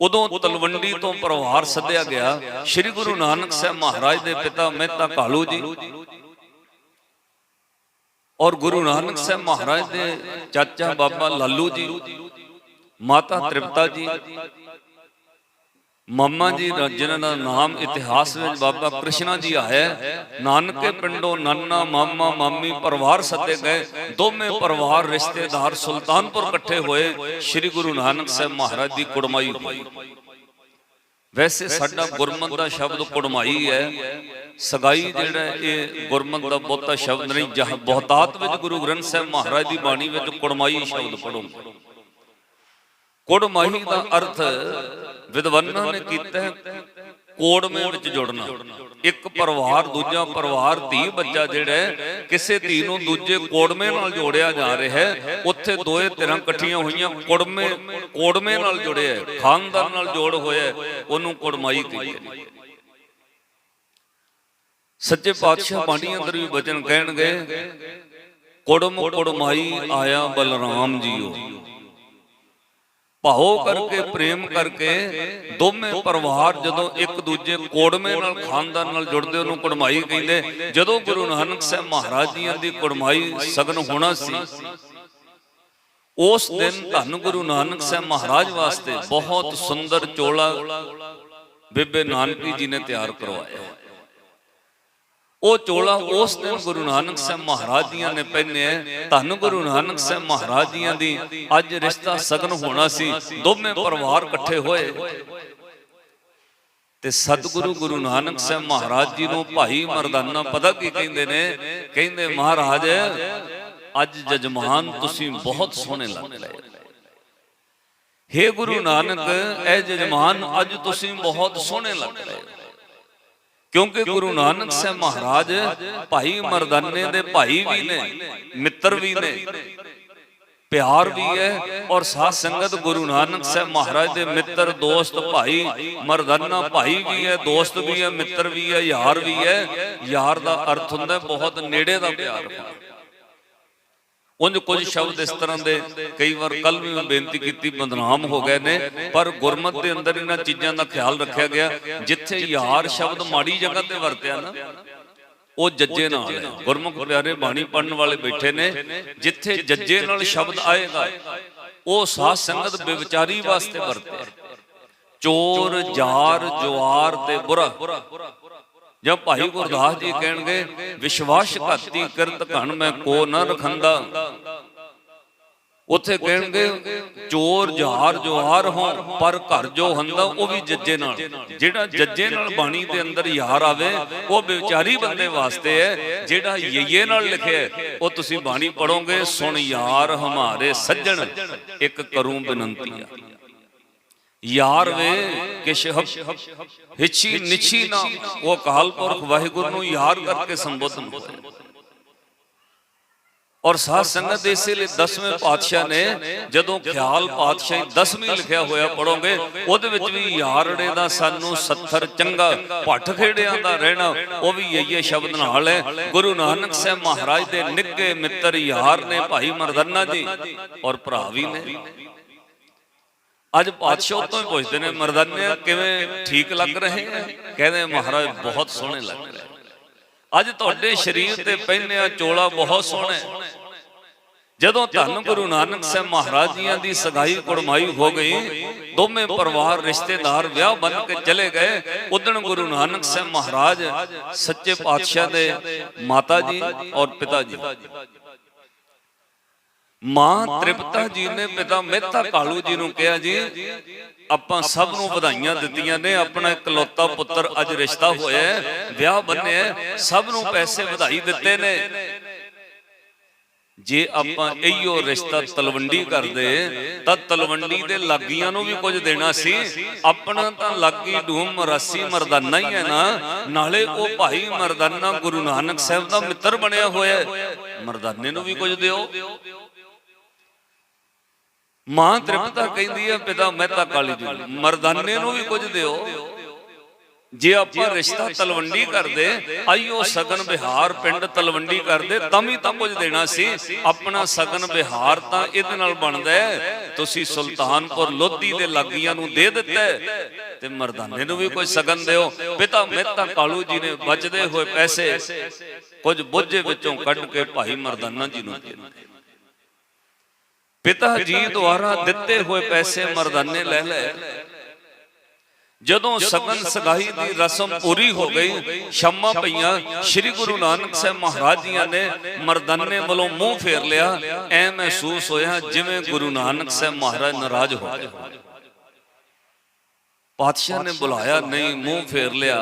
ਉਦੋਂ ਤਲਵੰਡੀ ਤੋਂ ਪਰਿਵਾਰ ਸੱਦਿਆ ਗਿਆ। ਸ੍ਰੀ ਗੁਰੂ ਨਾਨਕ ਸਾਹਿਬ ਮਹਾਰਾਜ ਦੇ ਪਿਤਾ ਮਹਿਤਾ ਕਾਲੂ ਜੀ। ਔਰ ਗੁਰੂ ਨਾਨਕ ਸਾਹਿਬ ਮਹਾਰਾਜ ਦੇ ਚਾਚਾ ਬਾਬਾ ਲਾਲੂ ਜੀ ਮਾਤਾ ਤ੍ਰਿਪਤਾ ਜੀ। ਮਾਮਾ ਜੀ ਦਾ ਜਿਨ੍ਹਾਂ ਦਾ ਨਾਮ ਇਤਿਹਾਸ ਵਿੱਚ ਬਾਬਾ ਕ੍ਰਿਸ਼ਨਾ ਜੀ ਆਇਆ ਨਾਨਕੇ ਪਿੰਡੋਂ ਨਾਨਾ, ਮਾਮਾ, ਮਾਮੀ ਪਰਿਵਾਰ ਸੱਦੇ ਗਏ। ਦੋਵੇਂ ਪਰਿਵਾਰ ਰਿਸ਼ਤੇਦਾਰ ਸੁਲਤਾਨਪੁਰ ਇਕੱਠੇ ਹੋਏ। ਸ੍ਰੀ ਗੁਰੂ ਨਾਨਕ ਸਾਹਿਬ ਮਹਾਰਾਜ ਦੀ ਕੁੜਮਾਈ ਹੋਈ। ਵੈਸੇ ਸਾਡਾ ਗੁਰਮਤ ਦਾ ਸ਼ਬਦ ਕੁੜਮਾਈ ਹੈ। ਸਗਾਈ ਜਿਹੜਾ ਇਹ ਗੁਰਮਤ ਦਾ ਬਹੁਤਾ ਸ਼ਬਦ ਨਹੀਂ, ਜਹ ਬਹੁਤਾਤ ਵਿੱਚ ਗੁਰੂ ਗ੍ਰੰਥ ਸਾਹਿਬ ਮਹਾਰਾਜ ਦੀ ਬਾਣੀ ਵਿੱਚ ਕੁੜਮਾਈ ਸ਼ਬਦ ਪੜੋ ਕੁੜਮਾਈ ਦਾ ਅਰਥ ਵਿਦਵਾਨਾਂ ਨੇ ਕੀਤਾ ਹੈ ਕੋੜਮੇ ਵਿੱਚ ਜੁੜਨਾ। ਇੱਕ ਪਰਿਵਾਰ, ਦੂਜਾ ਪਰਿਵਾਰ, ਧੀ, ਬੱਚਾ ਜਿਹੜਾ ਕਿਸੇ ਧੀ ਨੂੰ ਦੂਜੇ ਕੋੜਮੇ ਨਾਲ ਜੋੜਿਆ ਜਾ ਰਿਹਾ ਹੈ। ਉੱਥੇ ਦੋਏ ਧਿਰਾਂ ਇਕੱਠੀਆਂ ਹੋਈਆਂ, ਕੋੜਮੇ ਕੋੜਮੇ ਨਾਲ ਜੁੜਿਆ ਹੈ, ਖਾਨਦਾਨ ਨਾਲ ਜੋੜ ਹੋਇਆ ਉਹਨੂੰ ਕੁੜਮਾਈ ਕਹਿੰਦੇ ਸੱਚੇ ਪਾਤਸ਼ਾਹ ਬਾਣੀ ਅੰਦਰ ਵੀ ਬਚਨ ਕਹਿਣਗੇ, ਕੁੜਮ ਕੁੜਮਾਈ ਆਇਆ ਬਲਰਾਮ ਜੀਓ। ਭਾਉ ਕਰਕੇ ਪ੍ਰੇਮ ਕਰਕੇ ਦੋਵੇਂ ਪਰਿਵਾਰ ਜਦੋਂ ਇੱਕ ਦੂਜੇ ਕੋੜਮੇ ਨਾਲ ਖਾਨਦਾਨ ਨਾਲ ਜੁੜਦੇ ਉਹਨੂੰ ਕੁੜਮਾਈ ਕਹਿੰਦੇ। ਜਦੋਂ ਗੁਰੂ ਨਾਨਕ ਸਾਹਿਬ ਮਹਾਰਾਜ ਜੀਆਂ ਦੀ ਕੁੜਮਾਈ ਸਗਨ ਹੋਣਾ ਸੀ ਉਸ ਦਿਨ ਧੰਨ ਗੁਰੂ ਨਾਨਕ ਸਾਹਿਬ ਮਹਾਰਾਜ ਵਾਸਤੇ ਬਹੁਤ ਸੁੰਦਰ ਚੋਲਾ ਬੇਬੇ ਨਾਨਕੀ ਜੀ ਨੇ ਤਿਆਰ ਕਰਵਾਇਆ। ਉਹ ਚੋਲਾ ਉਸ ਦਿਨ ਗੁਰੂ ਨਾਨਕ ਸਾਹਿਬ ਮਹਾਰਾਜ ਜੀਆਂ ਨੇ ਪਹਿਨਿਆ ਧੰਨ ਗੁਰੂ ਨਾਨਕ ਸਾਹਿਬ ਮਹਾਰਾਜ ਜੀਆਂ ਦੀ ਅੱਜ ਰਿਸ਼ਤਾ ਸਗਨ ਹੋਣਾ ਸੀ। ਦੋਵੇਂ ਪਰਿਵਾਰ ਇਕੱਠੇ ਹੋਏ। ਤੇ ਸਤਿਗੁਰੂ ਗੁਰੂ ਨਾਨਕ ਸਾਹਿਬ ਮਹਾਰਾਜ ਜੀ ਨੂੰ ਭਾਈ ਮਰਦਾਨਾ ਪਤਾ ਕੀ ਕਹਿੰਦੇ ਨੇ? ਕਹਿੰਦੇ, ਮਹਾਰਾਜ, ਅੱਜ ਜਜਮਾਨ ਤੁਸੀਂ ਬਹੁਤ ਸੋਹਣੇ ਲੱਗ ਰਹੇ ਹੇ ਗੁਰੂ ਨਾਨਕ, ਇਹ ਜਜਮਾਨ ਅੱਜ ਤੁਸੀਂ ਬਹੁਤ ਸੋਹਣੇ ਲੱਗ ਰਹੇ ਹੋ। ਕਿਉਂਕਿ ਗੁਰੂ ਨਾਨਕ ਸਾਹਿਬ ਮਹਾਰਾਜ ਭਾਈ ਮਰਦਾਨੇ ਦੇ ਭਾਈ ਵੀ ਨੇ ਮਿੱਤਰ ਵੀ ਨੇ ਪਿਆਰ ਵੀ ਹੈ ਔਰ ਸਾਧ ਸੰਗਤ ਗੁਰੂ ਨਾਨਕ ਸਾਹਿਬ ਮਹਾਰਾਜ ਦੇ ਮਿੱਤਰ ਦੋਸਤ ਭਾਈ ਮਰਦਾਨਾ ਭਾਈ ਵੀ ਹੈ ਦੋਸਤ ਵੀ ਹੈ ਮਿੱਤਰ ਵੀ ਹੈ ਯਾਰ ਵੀ ਹੈ। ਯਾਰ ਦਾ ਅਰਥ ਹੁੰਦਾ ਬਹੁਤ ਨੇੜੇ ਦਾ ਪਿਆਰ। ਉਂਝ ਕੁਝ ਸ਼ਬਦ ਇਸ ਤਰ੍ਹਾਂ ਦੇ ਕਈ ਵਾਰ ਕੱਲ ਵੀ ਮੈਂ ਬੇਨਤੀ ਕੀਤੀ ਬਦਨਾਮ ਹੋ ਗਏ ਨੇ। ਪਰ ਗੁਰਮਤ ਦੇ ਅੰਦਰ ਇਹਨਾਂ ਚੀਜ਼ਾਂ ਦਾ ਖਿਆਲ ਰੱਖਿਆ ਗਿਆ। ਜਿੱਥੇ ਯਾਰ ਸ਼ਬਦ ਮਾੜੀ ਜਗ੍ਹਾ ਤੇ ਵਰਤਿਆ ਨਾ ਉਹ ਜੱਜੇ ਨਾਲ ਹੈ ਗੁਰਮੁਖ ਪਿਆਰੇ ਬਾਣੀ ਪੜਨ ਵਾਲੇ ਬੈਠੇ ਨੇ ਜਿੱਥੇ ਜੱਜੇ ਨਾਲ ਸ਼ਬਦ ਆਏਗਾ ਉਹ ਸਾਧ ਸੰਗਤ ਬੇਵਿਚਾਰੀ ਵਾਸਤੇ ਵਰਤਿਆ। ਚੋਰ ਜਾਰ ਜੁਆਰ ਤੇ ਬੁਰਾ। ਜਦ ਭਾਈ ਗੁਰਦਾਸ ਜੀ ਕਹਿਣਗੇ ਵਿਸ਼ਵਾਸ ਘਾਤੀ ਕਿਰਤ ਘਣ ਮੈਂ ਕੋ ਨ ਰਖੰਦਾ। ਉੱਥੇ ਕਹਿਣਗੇ ਚੋਰ ਜਹਾਰ ਜੋਹਾਰ ਹੋਣ ਪਰ ਘਰ ਜੋ ਹੰਦਾ ਉਹ ਵੀ ਜੱਜੇ ਨਾਲ। ਜਿਹੜਾ ਜੱਜੇ ਨਾਲ ਬਾਣੀ ਦੇ ਅੰਦਰ ਯਾਰ ਆਵੇ ਉਹ ਵਿਚਾਰੀ ਬੰਦੇ ਵਾਸਤੇ ਹੈ ਜਿਹੜਾ ਯਈਏ ਨਾਲ ਲਿਖਿਆ ਹੈ, ਉਹ ਤੁਸੀਂ ਬਾਣੀ ਪੜੋਗੇ ਸੁਣ ਯਾਰ ਹਮਾਰੇ ਸੱਜਣ ਇੱਕ ਕਰੂੰ ਬੇਨੰਤੀ ਆ। ਯਾਰ ਵੇ, ਕਿਛ ਹਿੱਛੀ ਨਿਛੀ ਨਾ। ਉਹ ਅਕਾਲ ਪੁਰਖ ਵਾਹਿਗੁਰੂ ਨੂੰ ਯਾਰ ਕਰਕੇ ਸੰਬੋਧਨ ਹੋਇਆ ਔਰ ਸਾਧ ਸੰਗਤ ਇਸੇ ਲਈ 10ਵੇਂ ਪਾਤਸ਼ਾਹ ਨੇ, ਜਦੋਂ ਖਿਆਲ ਪਾਤਸ਼ਾਹੀ 10ਵੀਂ ਲਿਖਿਆ ਹੋਇਆ ਪੜੋਗੇ ਉਹਦੇ ਵਿੱਚ ਵੀ ਯਾਰੜੇ ਦਾ ਸਾਨੂੰ 70 ਚੰਗਾ ਭੱਠ ਖੇੜਿਆਂ ਦਾ ਰਹਿਣਾ, ਉਹ ਵੀ ਇਹੀ ਸ਼ਬਦ ਨਾਲ ਹੈ। ਗੁਰੂ ਨਾਨਕ ਸਾਹਿਬ ਮਹਾਰਾਜ ਦੇ ਨਿੱਗੇ ਮਿੱਤਰ ਯਾਰ ਨੇ ਭਾਈ ਮਰਦਨਾ ਜੀ, ਔਰ ਭਰਾ ਵੀ ਨੇ। ਅੱਜ ਪਾਤਸ਼ਾਹ ਤੋਂ ਹੀ ਪੁੱਛਦੇ ਨੇ ਮਰਦਾਨੇ ਕਿਵੇਂ ਠੀਕ ਲੱਗ ਰਹੇ? ਹੈ ਕਹਿੰਦੇ, ਮਹਾਰਾਜ, ਬਹੁਤ ਸੋਹਣੇ ਲੱਗ ਰਹੇ। ਅੱਜ ਤੁਹਾਡੇ ਸਰੀਰ ਤੇ ਪਹਿਨਿਆ ਚੋਲਾ ਬਹੁਤ ਸੋਹਣਾ ਹੈ। ਜਦੋਂ ਧੰਨ ਗੁਰੂ ਨਾਨਕ ਸਾਹਿਬ ਮਹਾਰਾਜ ਜੀਆਂ ਦੀ ਸਗਾਈ ਕੁੜਮਾਈ ਹੋ ਗਈ, ਦੋਵੇਂ ਪਰਿਵਾਰ, ਰਿਸ਼ਤੇਦਾਰ ਵਿਆਹ ਬਣ ਕੇ ਚਲੇ ਗਏ। ਉਦਣ ਗੁਰੂ ਨਾਨਕ ਸਾਹਿਬ ਮਹਾਰਾਜ ਸੱਚੇ ਪਾਤਸ਼ਾਹ ਦੇ ਮਾਤਾ ਜੀ ਔਰ ਪਿਤਾ ਜੀ। ਮਾਂ ਤ੍ਰਿਪਤਾ ਜੀ ਨੇ ਪਿਤਾ ਮਹਿਤਾ ਕਾਲੂ ਜੀ ਨੂੰ ਕਿਹਾ ਜੀ, ਆਪਾਂ ਸਭ ਨੂੰ ਵਧਾਈਆਂ ਦਿੱਤੀਆਂ ਨੇ, ਆਪਣਾ ਇਕਲੌਤਾ ਪੁੱਤਰ ਅੱਜ ਰਿਸ਼ਤਾ ਹੋਇਆ ਵਿਆਹ ਬੰਨਿਆ ਸਭ ਨੂੰ ਪੈਸੇ ਵਧਾਈ ਦਿੱਤੇ ਨੇ। ਜੇ ਆਪਾਂ ਇਹੀਓ ਰਿਸ਼ਤਾ ਤਲਵੰਡੀ ਕਰਦੇ, ਤਾਂ ਤਲਵੰਡੀ ਦੇ ਲਾਗੀਆਂ ਨੂੰ ਵੀ ਕੁਝ ਦੇਣਾ ਸੀ, ਆਪਣਾ ਤਾਂ ਲਾਗੀ ਢੂਮ ਮਰਾਸੀ ਮਰਦਾਨਾ ਹੀ ਹੈ ਨਾ, ਨਾਲੇ ਉਹ ਭਾਈ ਮਰਦਾਨਾ ਗੁਰੂ ਨਾਨਕ ਸਾਹਿਬ ਦਾ ਮਿੱਤਰ ਬਣਿਆ ਹੋਇਆ ਮਰਦਾਨੇ ਨੂੰ ਵੀ ਕੁਝ ਦਿਓ। ਮਾਂ ਤ੍ਰਿਪਤਾ ਕਹਿੰਦੀ ਹੈ ਪਿਤਾ ਮਹਿਤਾ ਕਾਲੀ ਜੀ। ਮਰਦਾਨੇ ਨੂੰ ਵੀ ਕੁਝ ਦਿਓ। ਜੇ ਆਪਾਂ ਰਿਸ਼ਤਾ ਤਲਵੰਡੀ ਕਰਦੇ, ਆਈਓ ਸਗਨ ਬਿਹਾਰ ਪਿੰਡ ਤਲਵੰਡੀ ਕਰਦੇ, ਤਾਂ ਵੀ ਤਾਂ ਕੁਝ ਦੇਣਾ ਸੀ। ਆਪਣਾ ਸਗਨ ਬਿਹਾਰ ਤਾਂ ਇਹਦੇ ਨਾਲ ਬਣਦਾ ਤੁਸੀਂ ਸੁਲਤਾਨਪੁਰ ਲੋਧੀ ਦੇ ਲਾਗੀਆਂ ਨੂੰ ਦੇ ਦਿੱਤਾ ਤੇ ਮਰਦਾਨੇ ਨੂੰ ਵੀ ਕੋਈ ਸਗਨ ਦਿਓ। ਪਿਤਾ ਮਹਿਤਾ ਕਾਲੂ ਜੀ ਨੇ ਬਚਦੇ ਹੋਏ ਪੈਸੇ ਕੁਝ ਬੁੱਝੇ ਵਿੱਚੋਂ ਕੱਢ ਕੇ ਭਾਈ ਮਰਦਾਨਾ ਜੀ ਨੂੰ ਦੇ ਦਿੱਤੇ। ਪਿਤਾ ਜੀ ਦੁਆਰਾ ਦਿੱਤੇ ਹੋਏ ਪੈਸੇ ਮਰਦਾਨੇ ਲੈ ਲੈ ਜਦੋਂ ਸਗਨ ਸਗਾਈ ਦੀ ਰਸਮ ਪੂਰੀ ਹੋ ਗਈ ਸ਼ਮਾ ਪਈਆਂ ਸ੍ਰੀ ਗੁਰੂ ਨਾਨਕ ਸਾਹਿਬ ਮਹਾਰਾਜ ਜੀਆਂ ਨੇ ਮਰਦਾਨੇ ਵੱਲੋਂ ਮੂੰਹ ਫੇਰ ਲਿਆ ਐ ਮਹਿਸੂਸ ਹੋਇਆ ਜਿਵੇਂ ਗੁਰੂ ਨਾਨਕ ਸਾਹਿਬ ਮਹਾਰਾਜ ਨਾਰਾਜ਼ ਹੋ ਗਏ। ਪਾਤਸ਼ਾਹ ਨੇ ਬੁਲਾਇਆ ਨਹੀਂ ਮੂੰਹ ਫੇਰ ਲਿਆ।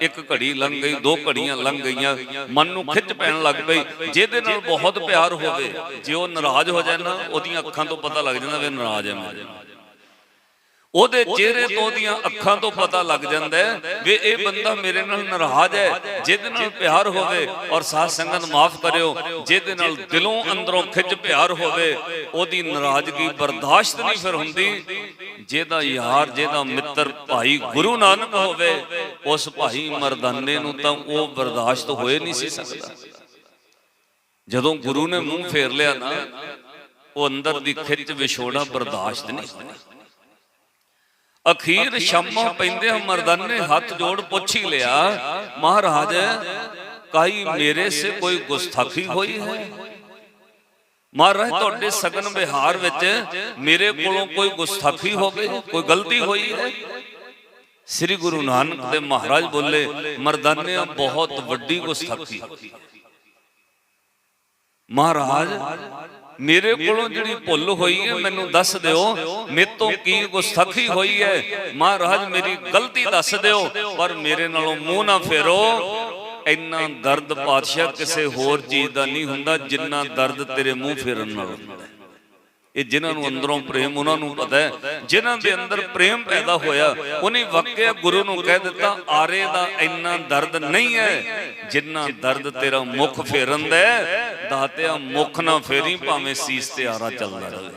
ਇੱਕ ਘੜੀ ਲੰਘ ਗਈ ਦੋ ਘੜੀਆਂ ਲੰਘ ਗਈਆਂ। ਮਨ ਨੂੰ ਖਿੱਚ ਪੈਣ ਲੱਗ ਪਈ। ਜਿਹਦੇ ਨਾਲ ਬਹੁਤ ਪਿਆਰ ਹੋਵੇ ਜੇ ਉਹ ਨਾਰਾਜ਼ ਹੋ ਜਾਏ ਨਾ ਉਹਦੀਆਂ ਅੱਖਾਂ ਤੋਂ ਪਤਾ ਲੱਗ ਜਾਂਦਾ ਵੀ ਨਾਰਾਜ਼ ਹੈ ਮੈਂ ਉਹਦੇ ਚਿਹਰੇ ਤੋਂ ਉਹਦੀਆਂ ਅੱਖਾਂ ਤੋਂ ਪਤਾ ਲੱਗ ਜਾਂਦਾ ਹੈ ਵੀ ਇਹ ਬੰਦਾ ਮੇਰੇ ਨਾਲ ਨਾਰਾਜ਼ ਹੈ। ਜਿਹਦੇ ਨਾਲ ਪਿਆਰ ਹੋਵੇ ਔਰ ਸਾਧ ਸੰਗਤ ਮਾਫ ਕਰਿਓ ਜਿਹਦੇ ਨਾਲ ਦਿਲੋਂ ਅੰਦਰੋਂ ਖਿੱਚ ਪਿਆਰ ਹੋਵੇ ਉਹਦੀ ਨਾਰਾਜ਼ਗੀ ਬਰਦਾਸ਼ਤ ਨਹੀਂ ਫਿਰ ਹੁੰਦੀ। ਜਿਹਦਾ ਯਾਰ ਜਿਹਦਾ ਮਿੱਤਰ ਭਾਈ ਗੁਰੂ ਨਾਨਕ ਹੋਵੇ ਉਸ ਭਾਈ ਮਰਦਾਨੇ ਨੂੰ ਤਾਂ ਉਹ ਬਰਦਾਸ਼ਤ ਹੋਏ ਨਹੀਂ ਸੀ ਸਕਦਾ। ਜਦੋਂ ਗੁਰੂ ਨੇ ਮੂੰਹ ਫੇਰ ਲਿਆ ਨਾ ਉਹ ਅੰਦਰ ਦੀ ਖਿੱਚ ਵਿਛੋੜਾ ਬਰਦਾਸ਼ਤ ਨਹੀਂ ਹੋਇਆ। ਅਖੀਰ ਸ਼ਮਾ ਪੈਂਦੇ ਮਰਦਾਨੇ ਹੱਥ ਜੋੜ ਪੁੱਛ ਹੀ ਲਿਆ, ਮਹਾਰਾਜ, ਕਾਈ ਮੇਰੇ ਸੇ ਕੋਈ ਗੁਸਤਾਖੀ ਹੋਈ ਹੈ? ਮਹਾਰਾਜ, ਤੁਹਾਡੇ ਸਗਨ ਵਿਹਾਰ ਵਿੱਚ ਮੇਰੇ ਕੋਲੋਂ ਕੋਈ ਗੁਸਤਾਖੀ ਹੋ ਗਈ ਕੋਈ ਗਲਤੀ ਹੋਈ ਹੈ? ਸ੍ਰੀ ਗੁਰੂ ਨਾਨਕ ਦੇ ਮਹਾਰਾਜ ਬੋਲੇ ਮਰਦਾਨਿਆਂ ਬਹੁਤ ਵੱਡੀ ਗੁਸਤਾਖੀ ਮਹਾਰਾਜ ਮੇਰੇ ਕੋਲੋਂ ਜਿਹੜੀ ਭੁੱਲ ਹੋਈ ਹੈ, ਮੈਨੂੰ ਦੱਸ ਦਿਓ। ਮੇਰੇ ਤੋਂ ਕੀ ਗੁਸਤਾਖੀ ਹੋਈ ਹੈ? ਮਹਾਰਾਜ, ਮੇਰੀ ਗਲਤੀ ਦੱਸ ਦਿਓ, ਪਰ ਮੇਰੇ ਨਾਲੋਂ ਮੂੰਹ ਨਾ ਫੇਰੋ। ਇੰਨਾ ਦਰਦ ਪਾਤਸ਼ਾਹ ਕਿਸੇ ਹੋਰ ਚੀਜ਼ ਦਾ ਨਹੀਂ ਹੁੰਦਾ, ਜਿੰਨਾ ਦਰਦ ਤੇਰੇ ਮੂੰਹ ਫੇਰਨ ਨਾਲ ਹੁੰਦਾ ਇਹ ਜਿਨ੍ਹਾਂ ਨੂੰ ਅੰਦਰੋਂ ਪ੍ਰੇਮ ਉਹਨਾਂ ਨੂੰ ਪਤਾ ਹੈ ਜਿਨ੍ਹਾਂ ਦੇ ਅੰਦਰ ਪ੍ਰੇਮ ਪੈਦਾ ਹੋਇਆ ਉਹਨੇ ਵਾਕਿਆ ਗੁਰੂ ਨੂੰ ਕਹਿ ਦਿੱਤਾ ਆਰੇ ਦਾ ਇੰਨਾ ਦਰਦ ਨਹੀਂ ਹੈ ਜਿੰਨਾ ਦਰਦ ਤੇਰਾ ਮੁਖ ਫੇਰਨ ਦਾ। ਦਾਤਿਆ ਮੁਖ ਨਾ ਫੇਰੀ ਭਾਵੇਂ ਸੀਸ ਤੇ ਆਰਾ ਚੱਲਦਾ ਰਹੇ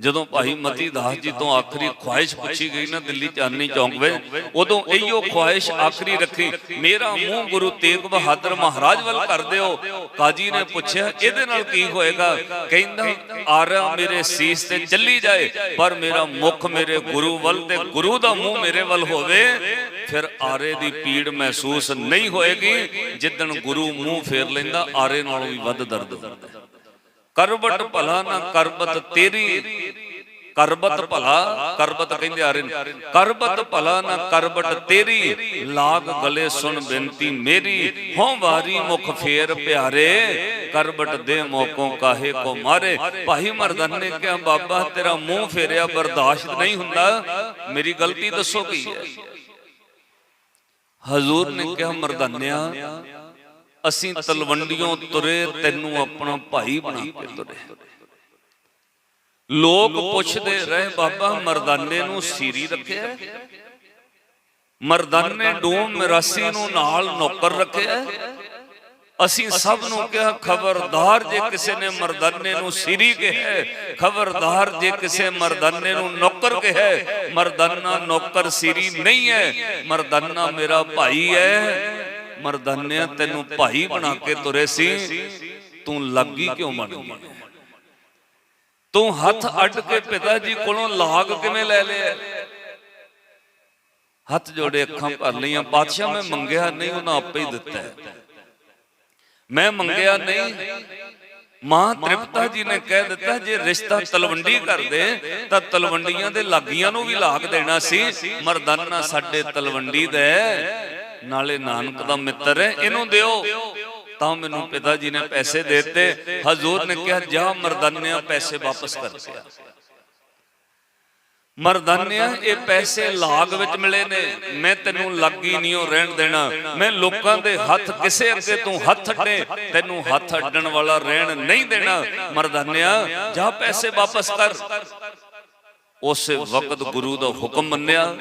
ਜਦੋਂ ਭਾਈ ਮਤੀ ਦਾਸ ਜੀ ਤੋਂ ਆਖਰੀ ਖੁਆਇਸ਼ ਪੁੱਛੀ ਗਈ ਨਾ ਦਿੱਲੀ ਚਾਂਦਨੀ ਚੌਂਕ ਵਿੱਚ ਉਦੋਂ ਇਹੀਓ ਖੁਆਇਸ਼ ਆਖਰੀ ਰੱਖੀ ਮੇਰਾ ਮੂੰਹ ਗੁਰੂ ਤੇਗ ਬਹਾਦਰ ਮਹਾਰਾਜ ਵੱਲ ਕਰ ਦਿਓ। ਕਾਜੀ ਨੇ ਪੁੱਛਿਆ ਇਹਦੇ ਨਾਲ ਕੀ ਹੋਏਗਾ? ਕਹਿੰਦਾ ਆਰਾ ਮੇਰੇ ਸੀਸ ਤੇ ਚੱਲੀ ਜਾਏ ਪਰ ਮੇਰਾ ਮੁਖ ਮੇਰੇ ਗੁਰੂ ਵੱਲ ਤੇ ਗੁਰੂ ਦਾ ਮੂੰਹ ਮੇਰੇ ਵੱਲ ਹੋਵੇ ਫਿਰ ਆਰੇ ਦੀ ਪੀੜ ਮਹਿਸੂਸ ਨਹੀਂ ਹੋਏਗੀ ਜਿੱਦਣ ਗੁਰੂ ਮੂੰਹ ਫੇਰ ਲੈਂਦਾ ਆਰੇ ਨਾਲੋਂ ਵੀ ਵੱਧ ਦਰਦ ਹੁੰਦਾ ਕਰਬਟ ਭਲਾ ਨਾ ਕਰਬਤ ਤੇਰੀ। ਕਰਬਤ ਭਲਾ ਕਰਬਤ ਕਹਿੰਦੇ ਆ ਰਹੇ ਨੇ ਕਰਬਤ ਭਲਾ ਨਾ ਕਰਬਟ ਤੇਰੀ। ਲਾਗ ਗਲੇ ਸੁਣ ਬੇਨਤੀ ਮੇਰੀ। ਹੋਂ ਵਾਰੀ ਮੁਖ ਫੇਰ ਪਿਆਰੇ। ਕਰਬਟ ਦੇ ਮੋਕੋਂ ਕਾਹੇ ਕੋ ਮਾਰੇ। ਭਾਈ ਮਰਦਨ ਨੇ ਕਿਹਾ ਬਾਬਾ ਤੇਰਾ ਮੂੰਹ ਫੇਰਿਆ ਬਰਦਾਸ਼ਤ ਨਹੀਂ ਹੁੰਦਾ। ਮੇਰੀ ਗਲਤੀ ਦੱਸੋ ਕੀ ਹੈ? ਹਜ਼ੂਰ ਨੇ ਕਿਹਾ ਮਰਦਾਨਿਆ ਅਸੀਂ ਤਲਵੰਡੀਆਂ ਤੁਰੇ, ਤੈਨੂੰ ਆਪਣਾ ਭਾਈ ਬਣਾ ਕੇ ਤੁਰੇ। ਲੋਕ ਪੁੱਛਦੇ ਰਹੇ, ਬਾਬਾ, ਮਰਦਾਨੇ ਨੂੰ ਸੀਰੀ ਰੱਖਿਆ ਮਰਦਾਨੇ ਡੂਮ ਮਿਰਾਸੀ ਨੂੰ ਨਾਲ ਨੌਕਰ ਰੱਖਿਆ ਅਸੀਂ ਸਭ ਨੂੰ ਕਿਹਾ, ਖਬਰਦਾਰ ਜੇ ਕਿਸੇ ਨੇ ਮਰਦਾਨੇ ਨੂੰ ਸਿਰੀ ਕਿਹਾ ਖਬਰਦਾਰ ਜੇ ਕਿਸੇ ਮਰਦਾਨੇ ਨੂੰ ਨੌਕਰ ਕਿਹਾ ਮਰਦਾਨਾ ਨੌਕਰ ਸਿਰੀ ਨਹੀਂ ਹੈ, ਮਰਦਾਨਾ ਮੇਰਾ ਭਾਈ ਹੈ। ਮਰਦਾਨਿਆ ਤੈਨੂੰ ਭਾਈ ਬਣਾ ਕੇ ਤੁਰੇ ਸੀ, ਤੂੰ ਲੱਗੀ ਕਿਉਂ ਬਣ ਗਈ? ਤੂੰ ਹੱਥ ਅੱਡ ਕੇ ਪਿਤਾ ਜੀ ਕੋਲੋਂ ਲਾਗ ਕਿਵੇਂ ਲੈ ਲਿਆ? ਹੱਥ ਜੋੜੇ ਅੱਖਾਂ ਭਰ ਲਈਆਂ, ਬਾਦਸ਼ਾਹ ਮੈਂ ਮੰਗਿਆ ਨਹੀਂ, ਉਹਨਾਂ ਆਪੇ ਹੀ ਦਿੱਤਾ। ਮੈਂ ਮੰਗਿਆ ਨਹੀਂ। ਮਾਂ ਤ੍ਰਿਪਤਾ ਜੀ ਨੇ ਕਹਿ ਦਿੱਤਾ, ਜੇ ਰਿਸ਼ਤਾ ਤਲਵੰਡੀ ਕਰਦੇ ਤਾਂ ਤਲਵੰਡੀਆਂ ਦੇ ਲਾਗੀਆਂ ਨੂੰ ਵੀ ਲਾਗ ਦੇਣਾ ਸੀ। ਮਰਦਾਨਾ ਸਾਡੇ ਤਲਵੰਡੀ ਦਾ। ਨਾਲੇ ਨਾਨਕ ਦਾ ਮਿੱਤਰ ਹੈ, ਇਹਨੂੰ ਦਿਓ। ਤਾਂ ਮੈਨੂੰ ਪਿਤਾ ਜੀ ਨੇ ਪੈਸੇ ਦੇ ਦਿੱਤੇ। ਹਜ਼ੂਰ ਨੇ ਕਿਹਾ, ਜਾ ਮਰਦਾਨਿਆ ਪੈਸੇ ਵਾਪਸ ਕਰ ਦਿਆ ਮਰਦਾਨਿਆਂ, ਇਹ ਪੈਸੇ ਲਾਗ ਵਿੱਚ ਮਿਲੇ ਨੇ। ਮੈਂ ਤੈਨੂੰ ਲੱਗੀ ਨਹੀਂ ਉਹ ਰਹਿਣ ਦੇਣਾ। ਮੈਂ ਲੋਕਾਂ ਦੇ ਹੱਥ, ਕਿਸੇ ਅੱਗੇ ਤੂੰ ਹੱਥ ਅੱਡੇ। ਤੈਨੂੰ ਹੱਥ ਅੱਡਣ ਵਾਲਾ ਰਹਿਣ ਨਹੀਂ ਦੇਣਾ। ਮਰਦਾਨਿਆ, ਜਾ ਪੈਸੇ ਵਾਪਸ ਕਰ। ਉਸੇ ਵਕਤ ਗੁਰੂ ਦਾ ਹੁਕਮ ਮੰਨਿਆ।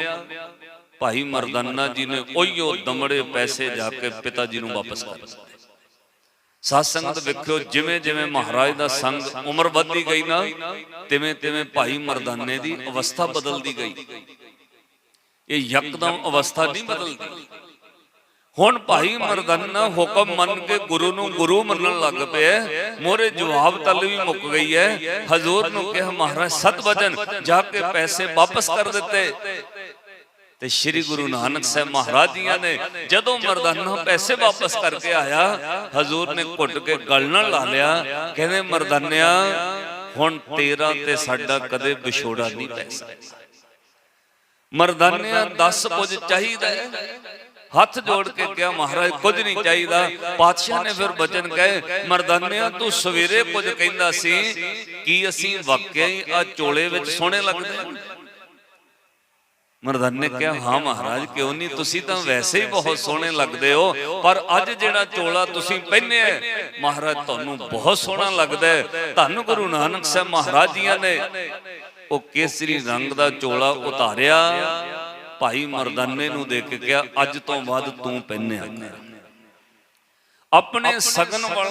ਭਾਈ ਮਰਦਾਨਾ ਜੀ ਨੇ ਉਹੀਓ ਦਮੜੇ ਪੈਸੇ ਜਾ ਕੇ ਪਿਤਾ ਜੀ ਨੂੰ ਵਾਪਸ ਕਰ ਦਿੱਤੇ। ਸਾਧ ਸੰਗਤ ਵੇਖਿਓ, ਜਿਵੇਂ ਜਿਵੇਂ ਮਹਾਰਾਜ ਦਾ ਸੰਗ ਉਮਰ ਵੱਧਦੀ ਗਈ ਨਾ, ਤਿਵੇਂ ਤਿਵੇਂ ਭਾਈ ਮਰਦਾਨੇ ਦੀ ਅਵਸਥਾ ਬਦਲਦੀ ਗਈ। ਇਹ ਯਕਦਮ ਅਵਸਥਾ ਨਹੀਂ ਬਦਲਦੀ। ਹੁਣ ਭਾਈ ਮਰਦਾਨਾ ਹੁਕਮ ਮੰਨ ਕੇ ਗੁਰੂ ਨੂੰ ਗੁਰੂ ਮੰਨਣ ਲੱਗ ਪਿਆ ਮੋਰੇ ਜਵਾਬ ਤਲ ਵੀ ਮੁੱਕ ਗਈ ਹੈ। ਹਜ਼ੂਰ ਨੂੰ ਕਿਹਾ, ਮਹਾਰਾਜ, ਸਤ ਵਚਨ, ਜਾ ਕੇ ਪੈਸੇ ਵਾਪਸ ਕਰ ਦਿੱਤੇ। ਤੇ ਸ੍ਰੀ ਗੁਰੂ ਨਾਨਕ ਸਾਹਿਬ ਮਹਾਰਾਜ ਜੀਆਂ ਨੇ ਜਦੋਂ ਮਰਦਾਨਾ ਪੈਸੇ ਵਾਪਸ ਕਰਕੇ ਆਇਆ ਹਜ਼ੂਰ ਨੇ ਘੁੱਟ ਕੇ ਗਲ ਨਾਲ ਲਾ ਲਿਆ ਕਹਿੰਦੇ ਮਰਦਾਨਿਆ ਹੁਣ ਤੇਰਾ ਤੇ ਸਾਡਾ ਕਦੇ ਵਿਛੋੜਾ ਨਹੀਂ ਪੈ ਸਕਦਾ ਮਰਦਾਨਿਆ 10 ਕੁਝ ਚਾਹੀਦਾ ਹੈ। ਹੱਥ ਜੋੜ ਕੇ ਕਿਹਾ ਮਹਾਰਾਜ ਕੁਝ ਨਹੀਂ ਚਾਹੀਦਾ। ਪਾਤਸ਼ਾਹ ਨੇ ਫਿਰ ਬਚਨ ਕਹੇ ਮਰਦਾਨਿਆ ਤੂੰ ਸਵੇਰੇ ਕੁਝ ਕਹਿੰਦਾ ਸੀ ਕੀ ਅਸੀਂ ਵਾਕਿਆ ਹੀ ਆ ਚੋਲੇ ਵਿੱਚ ਸੋਹਣੇ ਲੱਗਦੇ। ਮਰਦਾਨ ਨੇ ਕਿਹਾ ਹਾਂ ਮਹਾਰਾਜ ਕਿਉਂ ਨਹੀਂ? ਤੁਸੀਂ ਤਾਂ ਵੈਸੇ ਹੀ ਬਹੁਤ ਸੋਹਣੇ ਲੱਗਦੇ ਹੋ ਪਰ ਅੱਜ ਜਿਹੜਾ ਚੋਲਾ ਤੁਸੀਂ ਪਹਿਨਿਆ ਹੈ, ਮਹਾਰਾਜ ਤੁਹਾਨੂੰ ਬਹੁਤ ਸੋਹਣਾ ਲੱਗਦਾ ਹੈ। ਧੰਨ ਗੁਰੂ ਨਾਨਕ ਸਾਹਿਬ ਮਹਾਰਾਜ ਜੀਆਂ ਨੇ ਉਹ ਕੇਸਰੀ ਰੰਗ ਦਾ ਚੋਲਾ ਉਤਾਰਿਆ। ਭਾਈ ਮਰਦਾਨੇ ਨੂੰ ਦੇ ਕੇ ਕਿਹਾ ਅੱਜ ਤੋਂ ਬਾਅਦ ਤੂੰ ਪਹਿਨਿਆ ਆਪਣੇ ਸਗਨ ਵਾਲਾ